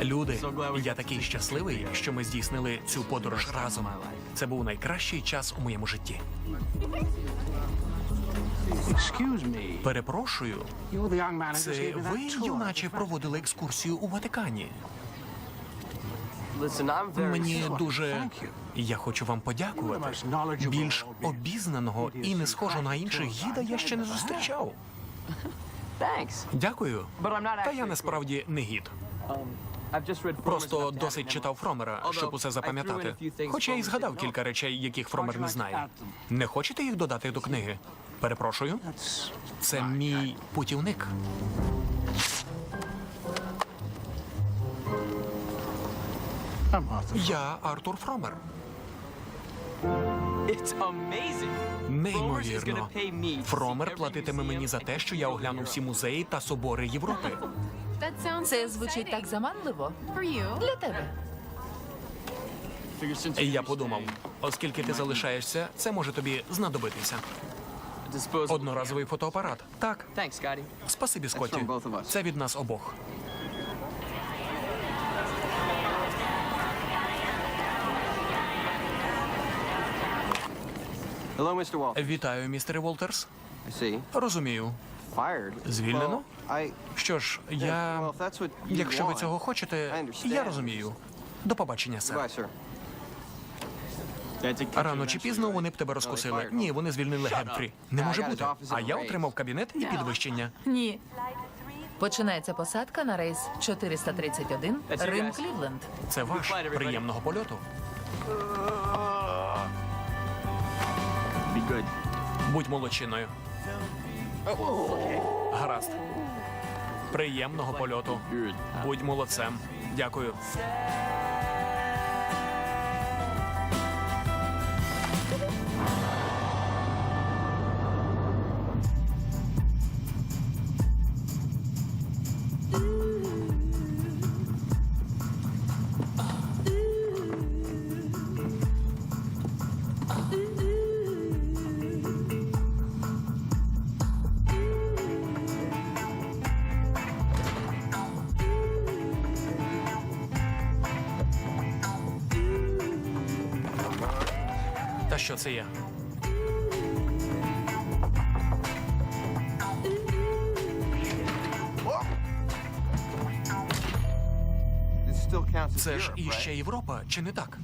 Люди, я такий щасливий, що ми здійснили цю подорож разом. Це був найкращий час у моєму житті. Перепрошую, це ви, юначе, проводили екскурсію у Ватикані. Мені дуже я хочу вам подякувати. Більш обізнаного і не схожого на інших гіда я ще не зустрічав. Дякую. Та я насправді не гід. Просто досить читав. Фромера, щоб усе запам'ятати. Хоча й згадав кілька речей, яких Фромер не знає. Не хочете їх додати до книги? Перепрошую, це мій путівник. Я Артур Фромер. Неймовірно. Фромер платитиме мені за те, що я огляну всі музеї та собори Європи. Це звучить так заманливо. Для тебе. Я подумав, оскільки ти залишаєшся, це може тобі знадобитися. Одноразовий фотоапарат. Так, camera. Thanks, Scotty. спасибі, Скотті. Це від нас обох. Hello, Mr. Walter. Вітаю, містере Волтерс. Розумію. Звільнено? Що ж, я. Well, if that's what you Якщо ви цього хочете, я розумію. До побачення, сер. Рано чи пізно вони б тебе розкусили. Ні, вони звільнили Гемфрі. Не може бути. А я отримав кабінет і підвищення. Ні. Починається посадка на рейс 431 That's you Рим Клівленд. Це ваш приємного польоту. Будь молодчиною. Гаразд. Приємного польоту. Будь молодцем. Дякую. Та що це є? Це ж іще Європа, чи не так?